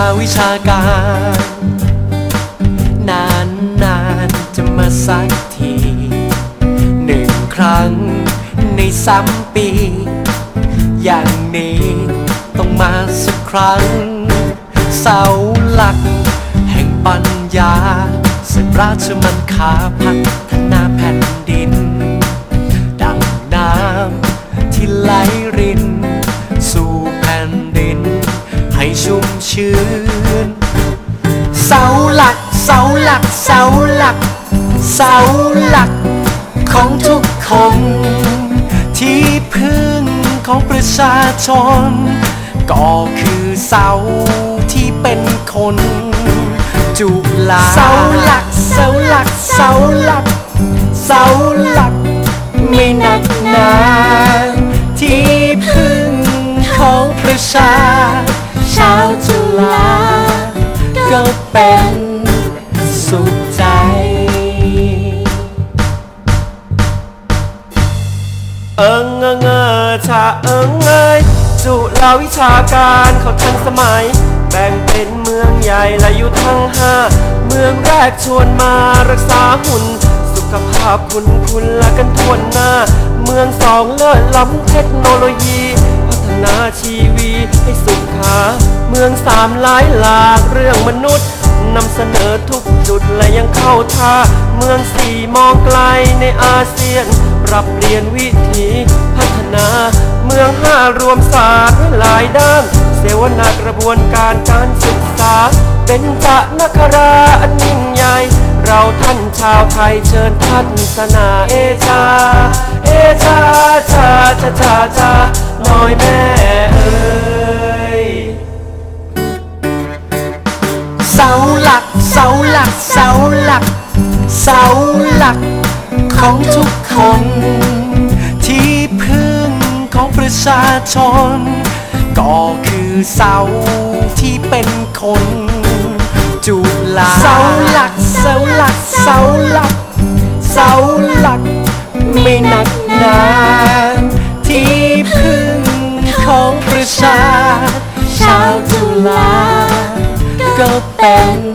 าวิชาการ นานนานจะมาสักที หนึ่งครั้งในสามปี อย่างนี้ต้องมาสักครั้ง เสาหลัก แห่งปัญญาสืบราชมันคาพัฒนาแผ่นดิน ดังน้ำที่ไหลริน ชุ่มชื้น เสาหลัก เสาหลัก เสาหลัก เสาหลักของทุกคน ที่พึ่งของประชาชน ก็คือเสาที่เป็นคน จุฬาเสาหลัก เสาหลัก เสาหลัก เสาหลักไม่หนักหนาที่พึ่งของประชาชน ชาวจุฬาก็เป็นสุขใจเอิงเอิงเออชาเอิงเอยจุฬาวิชาการเขาทันสมัย แบ่งเป็นเมืองใหญ่และอยู่ทั้งห้าเมืองแรกชวนมารักษาหุ่น สุขภาพคุณคุณละกันทวนหน้า เมืองสองเลิศล้ำเทคโนโลยี นาชีวีให้สุขา เมืองสามหลายหลากเรื่องมนุษย์นำเสนอทุกจุดและยังเข้าท่า เมืองสี่มองไกลในอาเซียน ปรับเปลี่ยนวิถีพัฒนา เมืองห้ารวมศาสตร์หลายด้าน เสวนากระบวนการการศึกษา เป็นพระนคราอันยิ่งใหญ่ เราท่านชาวไทยเชิญท่านสนาเอชา เอชาชาชาชาชาน้อย ก เสาหลัก เสาหลัก เสาหลัก ของทุกคน ที่พึ่งของประชาชน ก็คือเสาที่เป็นคน จุฬาเสาหลัก เสาหลัก เสาหลัก เสาหลัก ไม่หนักหนาที่พึ่งของประชาชาวจุฬาก็เป็น